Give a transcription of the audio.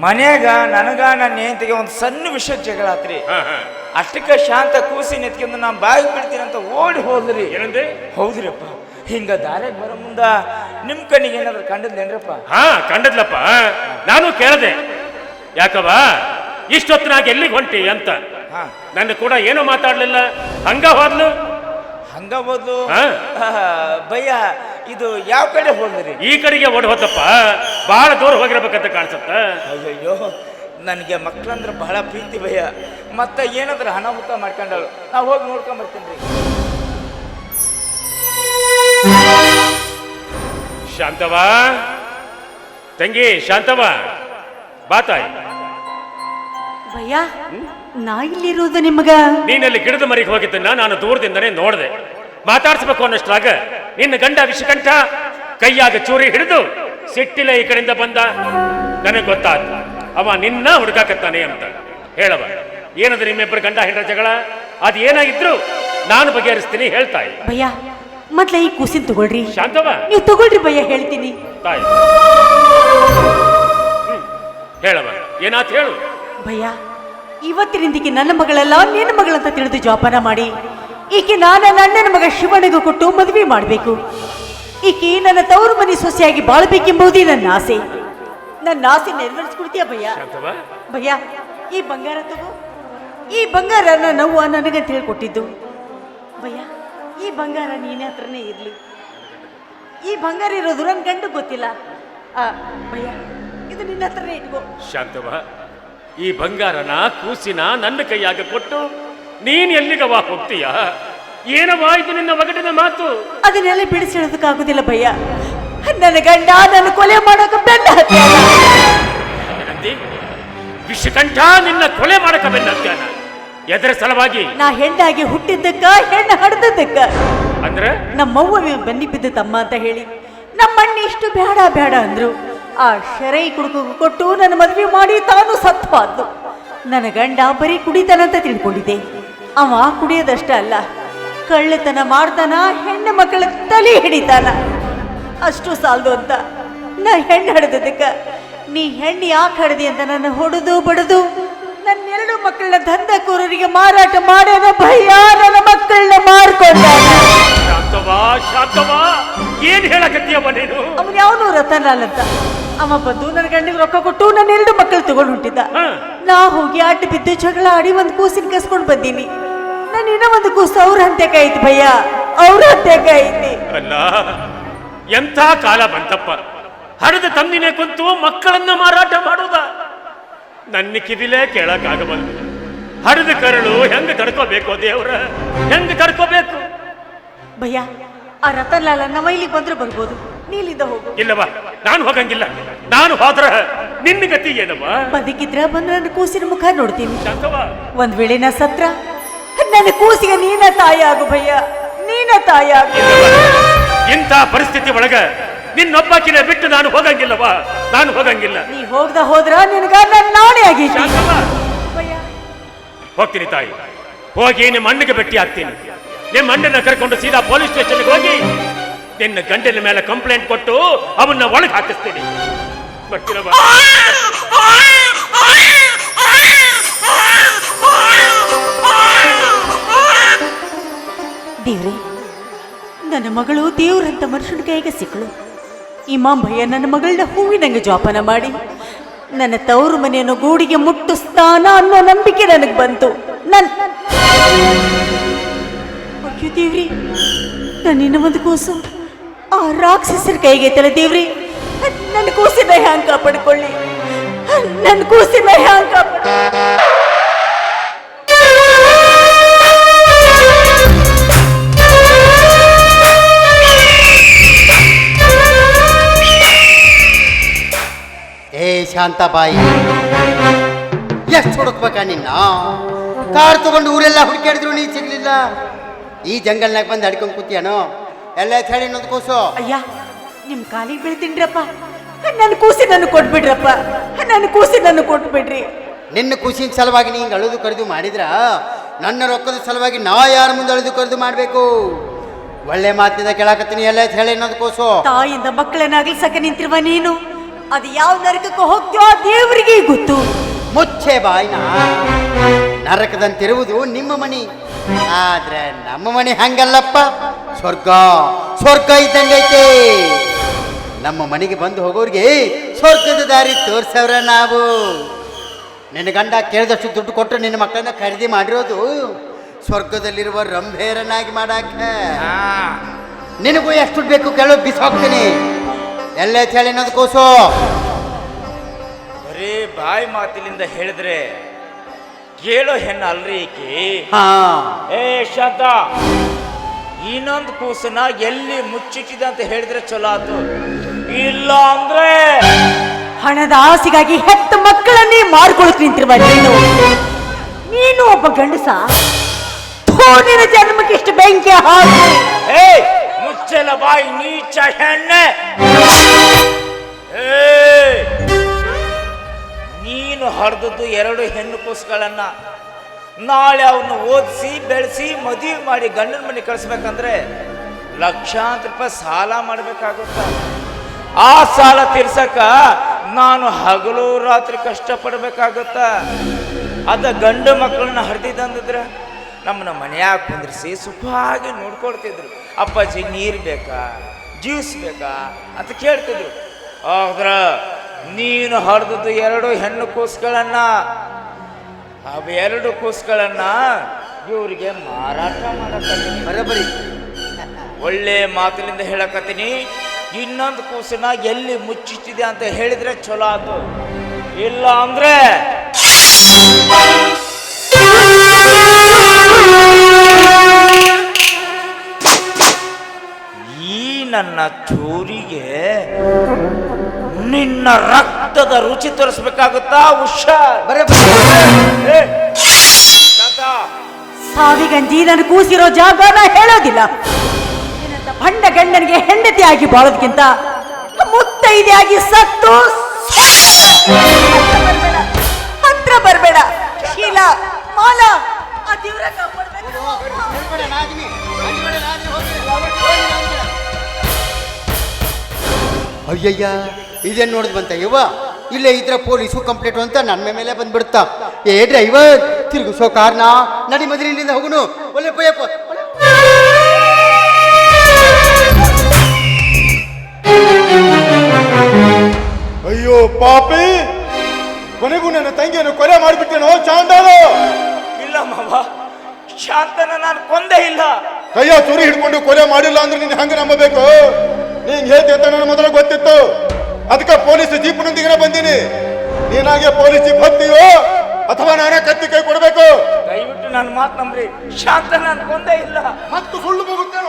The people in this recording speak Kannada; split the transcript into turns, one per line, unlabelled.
ಮನ್ಯಾಗ ನನಗ ನನ್ನ ಹೆಂಡತಿಗೆ ಒಂದು ಸಣ್ಣ ವಿಷಯ ಜಗಳ ಆತ್ರಿ
ಹಾ, ಹಾ.
ಅಷ್ಟಕ್ಕೆ ಶಾಂತ ಕೂಸಿ ನೆತ್ಕೊಂಡು ನಾನು ಬಾಯಿ ಬಿಡ್ತೀನಿ ಅಂತ ಓಡಿ ಹೋದ್ರಿ.
ಏನಂದ್ರೆ
ಹೌದ್ರಿಪ್ಪ. ಹಿಂಗ ದಾರ್ಯಾಗ ಬರೋ ಮುಂದ ನಿಮ್ ಕಣ್ಣಿಗೆ ಏನಾದ್ರು ಕಂಡದ್ಲೇನ್ರಪ್ಪ?
ಹಾ ಕಂಡದ್ಲಪ್ಪ. ನಾನು ಕೇಳದೆ. ಇಷ್ಟೊತ್ತು ನಾ ಎಲ್ಲಿಗೆ ಹೊಂಟಿ ಅಂತ.
ಹಾ.
ನನ್ನ ಕೂಡ ಏನೂ ಮಾತಾಡ್ಲಿಲ್ಲ. ಹಂಗ ಹೋದ್ಲು?
ಹಂಗ ಹೋದ್ಲು? ಭಯ್ಯ ಇದು ಯಾವ ಕಡೆ ಹೋದ್ರಿ?
ಈ ಕಡೆಗೆ ಓಡ್ ಹೋತಪ್ಪ ಬಹಳ ದೂರ ಹೋಗಿರ್ಬೇಕಂತ ಕಾಣಿಸುತ್ತ.
ಅಯ್ಯಯ್ಯೋ ನನಗೆ ಮಕ್ಕಳಂದ್ರೆ ಬಹಳ ಪ್ರೀತಿ ಭಯ. ಮತ್ತೆ ಹಣ ಅನಾಹುತ ಮಾಡ್ಕೊಂಡಳು. ನಾವು ಹೋಗಿ ನೋಡ್ಕೊಂಡ್ ಬರ್ತೀನಿ
ಶಾಂತವ? ತಂಗಿ ಶಾಂತವ? ಬಾತಾಯ್
ಭಯ್ಯ ನಾ ಇಲ್ಲಿರುವುದು ನಿಮಗ?
ನೀನಲ್ಲಿ ಗಿಡದ ಮರಿಗೆ ಹೋಗಿದ್ದನ್ನ ನಾನು ದೂರದಿಂದನೇ ನೋಡಿದೆ. ಮಾತಾಡ್ಸ್ಬೇಕು ಅನ್ನಷ್ಟ್ರಾಗ ನಿನ್ನ ಗಂಡ ವಿಷಕಂಠ ಕೈಯಾಗ ಚೂರಿ ಹಿಡಿದು ಸಿಟ್ಟಿಲ ಈ ಕಡೆಯಿಂದ ಬಂದ? ನನಗೆ ಗೊತ್ತಾದ. ಅವ ನಿನ್ನ ಹುಡುಕಾಕತ್ತಾನೆ ಅಂತ. ಹೇಳವ ಏನದು ನಿಮ್ಮಿಬ್ಬರು ಗಂಡ ಹೆಂಡ್ರ ಜಗಳ? ಅದು ಏನಾಗಿದ್ರು ನಾನು ಬಗೆಹರಿಸ್ತೀನಿ ಹೇಳ್ತಾಯಿ
ಭಯ್ಯ ಮೊದ್ಲ ಈ ಕೂಸಿನ ತಗೊಳ್ರಿ.
ಶಾಂತವ
ನೀವು ತಗೊಳ್ರಿ ಭಯ್ಯ ಹೇಳ್ತೀನಿ.
ತಾಯಿ. ಹ್ಮ್. ಹೇಳವ ಏನಾತ್ ಹೇಳು.
ಭಯ್ಯ ಇವತ್ತಿನಿಂದಿಗೆ ನನ್ನ ಮಗಳಲ್ಲ ನಿನ್ನ ಮಗಳಂತ ತಿಳಿದು ಜೋಪಾನ ಮಾಡಿ. ಈಕೆ ನಾನು ನನ್ನ ಮಗ ಶಿವನಿಗೂ ಕೊಟ್ಟು ಮದುವೆ ಮಾಡಬೇಕು. ಈಕೆ ನನ್ನ ತವರು ಮನೆ ಸೊಸೆಯಾಗಿ ಬಾಳ್ಬೇಕೆಂಬುದೇ ನನ್ನ ಆಸೆ. ನನ್ನ ಆಸೆ ನೆರವೇರಿಸ್ಕೊಡ್ತೀಯ ಭಯ್ಯ? ಭಯ್ಯ ಈ ಬಂಗಾರ ತಗೋ. ಈ ಬಂಗಾರ ನಾವು ನನಗೆ ತಿಳ್ಕೊಟ್ಟಿದ್ದು ಭಯ್ಯ ಈ ಬಂಗಾರ ನೀನೇ ಹತ್ರನೇ ಇರಲಿ. ಈ ಬಂಗಾರ ಇರೋದು ನನ್ನ ಗಂಡು ಗೊತ್ತಿಲ್ಲ. ಆ, ಭಯ್ಯ ಇದು ನಿನ್ನ ಹತ್ರನೇ ಇಟ್ಕೋ.
ಶಾಂತವ ಈ ಬಂಗಾರನ ಕೂಸಿನ ನನ್ನ ಕೈಯಾಗ ಕೊಟ್ಟು ನೀನ್ ಎಲ್ಲಿಗವ ಹೋಗ್ತೀಯ? ಇದು ನಿನ್ನ ಒಗಟಿನ ಮಾತು?
ಅದನ್ನೆಲ್ಲ ಬಿಡಿಸಿಡೋದಕ್ಕಾಗೋದಿಲ್ಲ ಭಯ್ಯ. ನನ್ನ ಗಂಡ ನನ್ನ ಕೊಲೆ ಮಾಡೋಕೆ ಬೆನ್ನ ಹತ್ಯಾನ.
ಏನಂದಿ ವಿಷಕಂಠ ನಿನ್ನ ಕೊಲೆ ಮಾಡಕ ಬೆನ್ನತ್ಯಾನ ಎದರ ಸಲವಾಗಿ
ನಾ ಹೆಣ್ಣಾಗಿ ಹುಟ್ಟಿದ್ದಕ್ಕ ಹೆಣ್ಣು ಹಡ್ದದ್ದಕ್ಕ.
ಅಂದ್ರೆ?
ನಮ್ಮವ್ವ ಬನ್ನಿ ಬಿದ್ದ ತಮ್ಮ ಅಂತ ಹೇಳಿ ನಮ್ಮಣ್ಣ ಇಷ್ಟು ಬೇಡ ಬೇಡ ಅಂದ್ರು. ಆ ಶರೈ ಕುಡುಕು ಕೊಟ್ಟು ನನ್ನ ಮದುವೆ ಮಾಡಿ ತಾನು ಸತ್ವಾದ್ದು ನನ್ನ ಗಂಡ ಬರೀ ಕುಡಿತಾನಂತ ತಿಳ್ಕೊಂಡಿದ್ದೆ. ಅವ ಕುಡಿಯೋದಷ್ಟ ಅಲ್ಲ, ಕಳ್ಳತನ ಮಾಡ್ತಾನ, ಹೆಣ್ಣು ಮಕ್ಕಳ ತಲೆ ಹಿಡಿತಾನ. ಅಷ್ಟು ಸಾಲದು ಅಂತ ನಾ ಹೆಣ್ಣು ಹಡ್ದದಕ್ಕ ನೀ ಹೆಣ್ಣು ಯಾಕೆ ಹಡ್ದಿ ಅಂತ ನನ್ನ ಹೊಡೆದು ಬಡದು. ನನ್ನೆರಡು ಮಕ್ಕಳನ್ನ ದಂಧಕೋರರಿಗೆ ಮಾರಾಟ ಮಾಡೋದ ಭಯ ನನ್ನ ಮಕ್ಕಳನ್ನ ಮಾರ್ಕೊಂಡ
ಏನ್ ಹೇಳಕತ್ತೀಯವ ನೀನು?
ಅವನು ಯಾವನು ರತನ್ಲಾಲ್ ಅಂತ ಅವ ಬಂದು ನನ್ನ ಗಂಡಿಗೆ ರೊಕ್ಕ ಕೊಟ್ಟು ನನ್ನ ಎರಡು ಮಕ್ಕಳು ತಗೊಂಡು ಹೊಂಟಿದ್ದ.
ಹಾ.
ನಾ ಹೋಗಿ ಅಡ್ಡ ಬಿದ್ದು ಜಗಳ ಆಡಿ ಒಂದು ಕೂಸಿನ ಕಸ್ಕೊಂಡು ಬಂದೀನಿ. ನಾನು ಇನ್ನ ಒಂದು ಕೂಸು ಅವ್ರ ಹಂತೆಕಾಯ್ತು ಭಯ್ಯ. ಅವ್ರ ಹಂತೆಕಾಯ್ತಿ
ಅಲ್ಲ ಎಂಥ ಕಾಲ ಬಂತಪ್ಪ. ಹರಿದ ತಂದಿನೇ ಕುಂತು ಮಕ್ಕಳನ್ನ ಮಾರಾಟ ಮಾಡುವುದ ನನ್ನ ಕಿವಿಲೇ ಕೇಳಕ್ಕಾಗಬಲ್ದು ಹರಿದ ಕರಳು ಹೆಂಗ್ ತಡ್ಕೋಬೇಕು ದೇವ್ರ? ಹೆಂಗ್ ತಡ್ಕೋಬೇಕು
ಭಯ್ಯ ಆ ರತನ್ಲಾಲ್ ನಮ್ಮ ಇಲ್ಲಿಗೆ ಬಂದ್ರೆ ಬರ್ಬೋದು. ನೀಲಿಂದ ಹೋಗು.
ಇಲ್ಲವಾ ನಾನು ಹೋಗಂಗಿಲ್ಲ. ನಾನು ಹೋದ್ರ ನಿನ್ನ ಗತಿ ಏನವ
ಬದುಕಿದ್ರ ಬಂದ್ರೆ ನನ್ನ ಕೂಸಿನ ಮುಖ ನೋಡ್ತೀನಿ.
ಶಾಂತವ
ಒಂದ್ ವೇಳೆ ನಾ ಸತ್ರ ನನ್ನ ಕೂಸಿಗೆ ನೀನ ತಾಯಿ ಆಗು ಭಯ್ಯ. ನೀನ ತಾಯಿ ಆಗು.
ಇಂಥ ಪರಿಸ್ಥಿತಿ ಒಳಗ ನಿನ್ನೊಬ್ಬಾಕಿನ ಬಿಟ್ಟು ನಾನು ಹೋಗಂಗಿಲ್ಲವಾ ನಾನು ಹೋಗಂಗಿಲ್ಲ.
ನೀ ಹೋಗ್ದ ಹೋದ್ರ ನಿನಗ ನನ್ನ ನಾಣೆ ಆಗಿ
ಶಾಂತವ ಹೋಗ್ತೀನಿ ತಾಯಿ. ಹೋಗಿ ನಿಮ್ಮ ಅಣ್ಣಗೆ ಭೇಟಿ ಆಗ್ತೀನಿ. ನಿಮ್ಮ ಅಣ್ಣನ ಕರ್ಕೊಂಡು ಸೀದಾ ಪೊಲೀಸ್ ಸ್ಟೇಷನ್ಗೆ ಹೋಗಿ, ನಿನ್ನ ಗಂಡಿನ ಮೇಲೆ ಕಂಪ್ಲೇಂಟ್ ಕೊಟ್ಟು ಅವನ್ನ ಒಳಗೆ ಹಾಕಿಸ್ತೀನಿ.
ದೇವ್ರಿ, ನನ್ನ ಮಗಳು ದೇವ್ರಂತ ಮನುಷ್ಯನ ಕೈಗೆ ಸಿಕ್ಕಳು. ಇಮಾಮ್ ಭಯ್ಯ ನನ್ನ ಮಗಳನ್ನ ಹೂವಿನಂಗೆ ಜೋಪಾನ ಮಾಡಿ, ನನ್ನ ತವರು ಮನೆಯನ್ನು ಗೂಡಿಗೆ ಮುಟ್ಟಿಸ್ತಾನ ಅನ್ನೋ ನಂಬಿಕೆ ನನಗೆ ಬಂತು. ನನ್ ಅಯ್ಯೋ ದೇವ್ರಿ ನನ್ನಿನ್ನ ಒಂದು ಕೂಸು. ಆ ರಾಕ್ಷಸರ ಕೈಗೆ ತಲೆ ದೇವ್ರಿ. ನನ್ನ ಕೂಸಿನ ಹ್ಯಾಂಗ್ ಕಾಪಾಡ್ಕೊಳ್ಳಿ. ನನ್ನ ಕೂಸಿನ ಹ್ಯಾಂಗ್ ಕಾಪಾಡ
ಏ ಶಾಂತಾಬಾಯಿ, ಎಷ್ಟು ಹುಡುಕ್ಬೇಕ ನಿನ್ನ? ಕಾರ್ ತಗೊಂಡು ಊರೆಲ್ಲ ಹುಡುಕಾಡಿದ್ರು ನೀ ಸಿಗ್ಲಿಲ್ಲ. ಈ ಜಂಗಲ್ನಾಗ ಬಂದು ಹಡ್ಕೊಂಡು ಕೂತಿಯಾನೋ? ಎಲ್ಲ ಹೇಳಿ ಇನ್ನೊಂದು ಕೂಸು.
ಅಯ್ಯ ನಿಮ್ ಕಾಲಿಗೆ ಬೀಳ್ತೀನಿರಪ್ಪ. ನನ್ನ ಕೂಸಿ ನನ್ನ ಕೊಟ್ಬಿಡ್ರಪ್ಪ. ನನ್ನ ಕೂಸಿ ನನ್ನ ಕೊಟ್ಬಿಡ್ರಿ.
ನಿನ್ನ ಖುಷಿನ ಸಲುವಾಗಿ ನೀ ಅಳುದು ಕರೆದು ಮಾಡಿದ್ರ? ನನ್ನ ರೊಕ್ಕದ ಸಲುವಾಗಿ ನಾ ಯಾರ ಮುಂದೆ ಅಳುದು ಕರೆದು ಮಾಡಬೇಕು? ಒಳ್ಳೆ ಮಾತಿಂದ ಕೇಳಾಕತ್ತೀನಿ. ಎಲ್ಲ ಹೇಳಿ ಇನ್ನೊಂದು ಕೂಸು.
ತಾಯಿಂದ ಮಕ್ಕಳನ್ನಾಗ್ಲಿ ಸಕ ನಿಂತಿರುವ ನೀನು ಅದು ಯಾವ ನರಕಕ್ಕೆ ಹೋಗ್ತೀಯೋ ಆ ದೇವರಿಗೆ ಗೊತ್ತು.
ಮುಚ್ಚೆ ಬಾಯ್ನ. ನರಕದಂತಿರುವುದು ನಿಮ್ಮ ಮನಿ. ಆದ್ರೆ ನಮ್ಮ ಮನೆ ಹಂಗಲ್ಲಪ್ಪ. ಸ್ವರ್ಗ ಸ್ವರ್ಗ ಇದ್ದಂಗೈತೆ ನಮ್ಮ ಮನೆಗೆ ಬಂದು ಹೋಗೋರಿಗೆ ಸ್ವರ್ಗದ ದಾರಿ ತೋರ್ಸವ್ರ ನಾವು. ನಿನ್ನ ಗಂಡ ಕೇಳಿದಷ್ಟು ದುಡ್ಡು ಕೊಟ್ಟು ನಿನ್ನ ಮಕ್ಕಳನ್ನ ಖರೀದಿ ಮಾಡಿರೋದು ಸ್ವರ್ಗದಲ್ಲಿರುವ ರಂಭೇರನಾಗಿ ಮಾಡಾಕ.
ಹಾ.
ನಿನಗೂ ಎಷ್ಟು ದುಡ್ಡು ಬೇಕು ಕೇಳೋ ಹೋಗ್ತೀನಿ ಎಲ್ಲೇ ಹೇಳಿ ಅನ್ನೋದು ಕೋಸು
ಬರೀ ಬಾಯಿ ಮಾತಿನಿಂದ ಹೇಳಿದ್ರೆ ಕೇಳೋ ಹೆಣ್ಣು ಅಲ್ರಿ ಈಕಿ.
ಹಾ.
ಏ ಶತ ಇನ್ನೊಂದು ಕೂಸನ ಎಲ್ಲಿ ಮುಚ್ಚಿಟ್ಟಿದೆ ಅಂತ ಹೇಳಿದ್ರೆ ಚಲೋ ಆತು. ಇಲ್ಲ ಅಂದ್ರೆ
ಹಣದ ಆಸೆಗಾಗಿ ಹೆತ್ತ ಮಕ್ಕಳನ್ನೇ ಮಾರ್ಕೊಳಕ್ ನಿಂತಿರುವ ನೀನು. ನೀನು ಒಬ್ಬ ಗಂಡಸ. ಥು, ನಿನ್ನ ಜನ್ಮಕ್ಕೆ ಇಷ್ಟು ಬೆಂಕಿ ಹಾಕಿ.
ಏ ಮುಚ್ಚಲ ಬಾಯಿ ನೀಚ ಹೆಣ್ಣೆ. ಏ ನೀನು ಹರಿದದ್ದು ಎರಡು ಹೆಣ್ಣು ಕೂಸುಗಳನ್ನು ನಾಳೆ ಅವನ್ನ ಓದಿಸಿ, ಬೆಳೆಸಿ, ಮದುವೆ ಮಾಡಿ ಗಂಡನ ಮನೆ ಕಳಿಸ್ಬೇಕಂದ್ರೆ ಲಕ್ಷಾಂತರ ರೂಪಾಯಿ ಸಾಲ ಮಾಡಬೇಕಾಗುತ್ತ. ಆ ಸಾಲ ತೀರ್ಸಕ ನಾನು ಹಗಲು ರಾತ್ರಿ ಕಷ್ಟಪಡಬೇಕಾಗುತ್ತ. ಅದ ಗಂಡು ಮಕ್ಕಳನ್ನ ಹರಿದಿದ್ದಂದಿದ್ರೆ ನಮ್ಮನ್ನ ಮನೆಯಾಗ ಕುಂದ್ರಿಸಿ ಸುಖವಾಗಿ ನೋಡ್ಕೊಳ್ತಿದ್ರು. ಅಪ್ಪಾಜಿ, ನೀರು ಬೇಕಾ? ಜ್ಯೂಸ್ ಬೇಕಾ? ಅಂತ ಕೇಳ್ತಿದ್ರು. ಆದ್ರ ನೀನು ಹರಿದದ್ದು ಎರಡು ಹೆಣ್ಣು ಕೂಸುಗಳನ್ನ. ಎರಡು ಕೂಸುಗಳನ್ನ ಇವರಿಗೆ ಮಾರಾಟ ಮಾಡಕತ್ತೀನಿ.
ಬರಬರಿ.
ಒಳ್ಳೆ ಮಾತಿನಿಂದ ಹೇಳಕತ್ತೀನಿ. ಇನ್ನೊಂದು ಕೂಸನ್ನ ಎಲ್ಲಿ ಮುಚ್ಚಿಟ್ಟಿದೆ ಅಂತ ಹೇಳಿದ್ರೆ ಚಲೋ ಆತು. ಇಲ್ಲ ಅಂದ್ರೆ ಈ ನನ್ನ ಚೂರಿಗೆ ನಿನ್ನ ರಕ್ತದ ರುಚಿ ತೋರಿಸ್ಬೇಕಾಗುತ್ತಾ ಹುಷಾರ್.
ಸಾವಿಗಂಜಿ ನಾನು ಕೂಸಿರೋ ಜಾಗ ನಾ ಹೇಳೋದಿಲ್ಲ ಭಂಡ ಗಂಡನಿಗೆ ಹೆಂಡತಿಯಾಗಿ ಬಾಳೋದಕ್ಕಿಂತ ಮುತ್ತೈದೆಯಾಗಿ ಸತ್ತು. ಹತ್ರ ಬರಬೇಡ. ಶೀಲ ಮಾಲ ಆ ದೇವ್ರ ಕಾಪಾಡ್ಬೇಕು.
ಅಯ್ಯಯ್ಯ. ಇದೇನು ನೋಡಿದ್ ಬಂತ? ಇವ ಇಲ್ಲೇ ಇದ್ರೆ ಪೊಲೀಸು ಕಂಪ್ಲೇಂಟ್ ಅಂತ ನನ್ನ ಮೇಲೆ ಬಂದ್ಬಿಡ್ತಾ. ಏ ಡ್ರೈವರ್ ತಿರುಗಿಸೋ ಕಾರಣ ನಡಿ ಮದ್ರಿ ಇಲ್ಲಿಂದ ಹೋಗುನು. ಒಳ್ಳೆ ಪಯ್ಯಪ್ಪ
ಅಯ್ಯೋ ಪಾಪಿ! ಕೊನೆಗೂ ನನ್ನ ತಂಗಿಯನ್ನು ಕೊಲೆ ಮಾಡಿಬಿಟ್ಟೇನೋ ಚಾಂಡಾಲು
ಇಲ್ಲ ಮಾವ ಶಾಂತನ ನಾನು ಕೊಂದೇ ಇಲ್ಲ.
ಕೈಯ ಸುರಿ ಹಿಡ್ಕೊಂಡು ಕೊಲೆ ಮಾಡಿಲ್ಲ ಅಂದ್ರೆ ನಿನ್ನ ಹಂಗೆ ನಂಬಬೇಕು? ನೀನ್ ಹೇಳ್ತಿ ಅಂತ ನನ್ನ ಮೊದಲು ಗೊತ್ತಿತ್ತು. ಅದಕ್ಕೆ ಪೊಲೀಸ್ ಜೀಪ್ನೊಂದಿಗೆ ಬಂದೀನಿ. ನೀನಾಗೆ ಪೊಲೀಸ್ ಜೀಪ್ ಹತ್ತೀಯೋ ಅಥವಾ ನಾನೇ ಕತ್ತಿ ಕೈ ಕೊಡಬೇಕು?
ದಯವಿಟ್ಟು ನನ್ನ ಮಾತು ನಂಬ್ರಿ. ಶಾಂತ ನಾನು ಒಂದೇ ಇಲ್ಲ.
ಮತ್ತು ಸುಳ್ಳು ಹೋಗುತ್ತೇನೋ